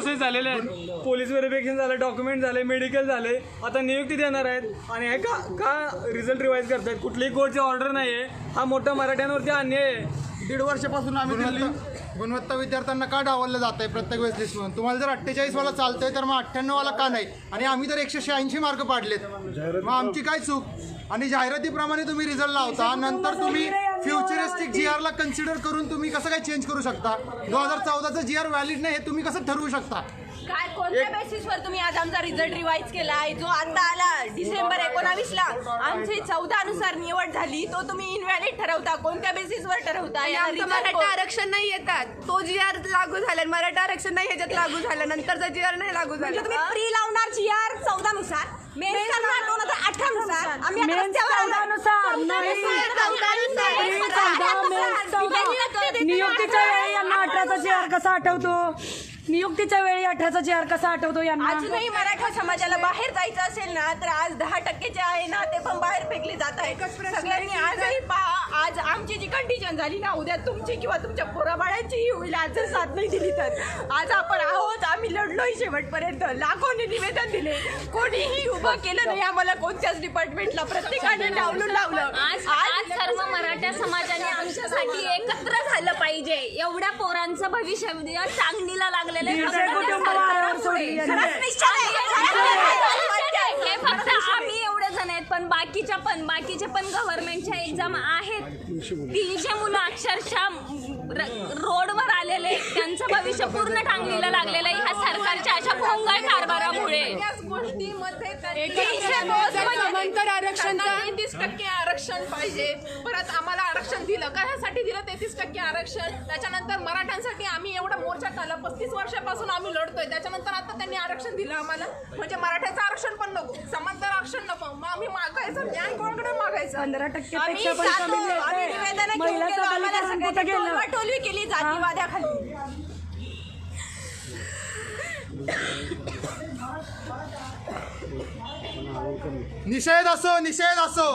Process झालेले आहेत. Police verification झालं डॉक्युमेंट झाले मेडिकल झाले आता नियुक्ती देणार आहेत आणि हे का का रिझल्ट रिवाईज करतायत? कुठलीही कोर्टची ऑर्डर नाही आहे हा मोठा मराठ्यांवरती अन्याय आहे. दीड वर्षापासून आम्ही दिल्ली गुणवत्ता विद्यार्थ्यांना का डावललं जात आहे प्रत्येक वेळेस लिस्टमधून तुम्हाला जर अठ्ठेचाळीस वाला चालतंय तर मग अठ्ठ्याण्णव वाला का नाही? आणि आम्ही तर एकशे शहाऐंशी मार्क पाडलेत. मग आमची काय चूक? आणि जाहिरातीप्रमाणे तुम्ही रिझल्ट लावता नंतर तुम्ही फ्युचरिस्टिक जी आरला कन्सिडर करून तुम्ही कसं काय चेंज करू शकता? दोन हजार चौदाचं जी आर व्हॅलिड नाही हे तुम्ही कसं ठरवू शकता? काय कोणत्या बेसिसवर तुम्ही आज आमचा रिझल्ट रिवाईज केला आहे जो आता आला डिसेंबर एकोणावीस ला. आमची चौदा नुसार निवड झाली. तो तुम्ही इनव्हॅलिड ठरवता. कोणत्या बेसिसवर ठरवता आणि या आमचं result मराठा कोण- आरक्षण नाही येतात. तो जी आर लागू झाला. मराठा आरक्षण नाही ह्याच्यात लागू झालं. नंतरचा जी आर नाही लागू म्हणजे झाला तुम्ही प्री लावणार जी आर चौदा नुसार. मेन करणार दोन हजार अठरा नुसार. आम्ही आता रस्त्यावर आलो. चौदानुसार, नाही. नुसार, चौदा चौदा, चौदा. नियुक्तीच्या वेळी यांना अठराचा जी आर कसा आठवतो? नियुक्तीच्या वेळी अठराचा जी आर कसा आठवतो यांना? अजूनही मराठा समाजाला बाहेर जायचं असेल ना तर आज दहा टक्केचे आहे ना ते पण बाहेर फेकले जात आहेत. सगळ्यांनी आजही पहा आज आमची जी कंडिशन झाली ना उद्या तुमची किंवा तुमच्या पोराबाळांचीही होईल आज जर साथ नाही दिली तर. आज आपण आहोत आम्ही लढलोय शेवटपर्यंत. लाखोने निवेदन दिले. कोणीही उभं केलं नाही आम्हाला कोणत्याच डिपार्टमेंटला प्रत्येकाने डावलून लावलं. आज आज सर्व मराठा समाजाने आमच्यासाठी पाहिजे एवढ्या पोरांचं भविष्य उद्या चांगलीला लागलेलं आहे. दीडशे कुटुंब वाऱ्यावर सोडली यांनी. खरंच निश्चय आहे. हे फक्त आम्ही एवढे जण आहेत पण बाकीच्या पण बाकीचे पण गव्हर्नमेंटच्या एक्झाम आहेत ती जे मुलं अक्षरशः र- रोडवर आलेले आहेत, त्यांचं भविष्य पूर्ण टांगलीला लागलेलं आहे ह्या सरकारच्या अशा भोंगळ कारभारामुळे समांतर आरक्षणचा. तेहतीस टक्के आरक्षण पाहिजे. परत आम्हाला आरक्षण दिलं. कशासाठी दिलं? तेहतीस टक्के आरक्षण. त्याच्यानंतर मराठ्यांसाठी आम्ही एवढा मोर्चा काढला पस्तीस वर्षापासून आम्ही लढतोय. त्याच्यानंतर आता त्यांनी आरक्षण दिलं आम्हाला. म्हणजे मराठ्याचं आरक्षण पण नको. समांतर आरक्षण नको. मग आम्ही मागायचं. न्याय कोणाकडे मागायचं? पंधरा कमी आम्ही. निवेदनं घेऊन महिला निषेध असो निषेध असो.